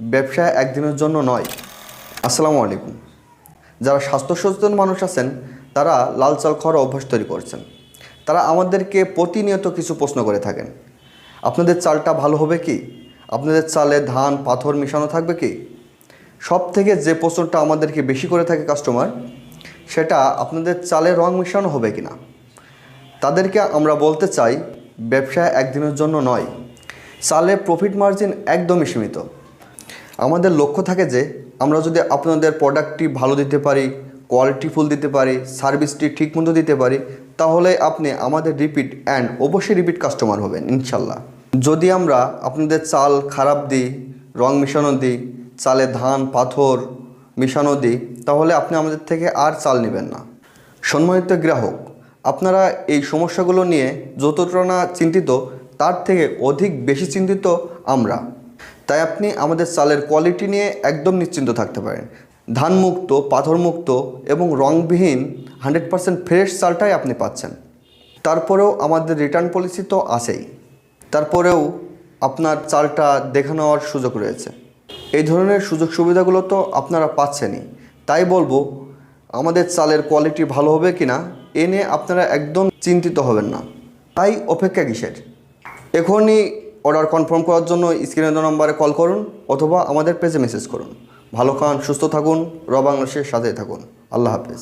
ব্যবসা একদিনের জন্য নয়। আসসালামু আলাইকুম। যারা স্বাস্থ্য সচেতন মানুষ আছেন, তারা লাল চাল খাওয়ার অভ্যাস তৈরি করছেন। তারা আমাদেরকে প্রতিনিয়ত কিছু প্রশ্ন করে থাকেন। আপনাদের চালটা ভালো হবে কি? আপনাদের চালে ধান, পাথর মিশানো থাকবে কি? সব থেকে যে প্রশ্নটা আমাদেরকে বেশি করে থাকে কাস্টমার, সেটা আপনাদের চালে রং মিশানো হবে কি না তাদেরকে আমরা বলতে চাই, ব্যবসা একদিনের জন্য নয়। চালে প্রফিট মার্জিন একদমই সীমিত। আমাদের লক্ষ্য থাকে যে আমরা যদি আপনাদের প্রোডাক্টটি ভালো দিতে পারি কোয়ালিটি ফুল দিতে পারি সার্ভিসটি ঠিকমতো দিতে পারি, তাহলে আপনি আমাদের রিপিট অ্যান্ড অবশ্যই রিপিট কাস্টমার হবেন, ইনশাল্লাহ। যদি আমরা আপনাদের চাল খারাপ দিই, রং মিশানো দিই, চালে ধান, পাথর মিশানো দিই, তাহলে আপনি আমাদের থেকে আর চাল নেবেন না। সম্মানিত গ্রাহক, আপনারা এই সমস্যাগুলো নিয়ে যতটা না চিন্তিত, তার থেকে অধিক বেশি চিন্তিত আমরা। তাই আপনি আমাদের চালের কোয়ালিটি নিয়ে একদম নিশ্চিন্ত থাকতে পারেন। ধানমুক্ত, পাথরমুক্ত এবং রংবিহীন হান্ড্রেড পারসেন্ট ফ্রেশ চালটাই আপনি পাচ্ছেন। তারপরেও আমাদের রিটার্ন পলিসি তো আছেই। তারপরেও আপনার চালটা দেখে নেওয়ার সুযোগ রয়েছে। এই ধরনের সুযোগ সুবিধাগুলো তো আপনারা পাচ্ছেনই। তাই বলব, আমাদের চালের কোয়ালিটি ভালো হবে কি না এ নিয়ে আপনারা একদম চিন্তিত হবেন না। তাই অপেক্ষা কিসের? এখনই অর্ডার কনফার্ম করার জন্য স্ক্রিনে দেওয়া নম্বরে কল করুন অথবা আমাদের পেজে মেসেজ করুন। ভালো খান, সুস্থ থাকুন র বাংলাদেশের সাথে থাকুন। আল্লাহ হাফেজ।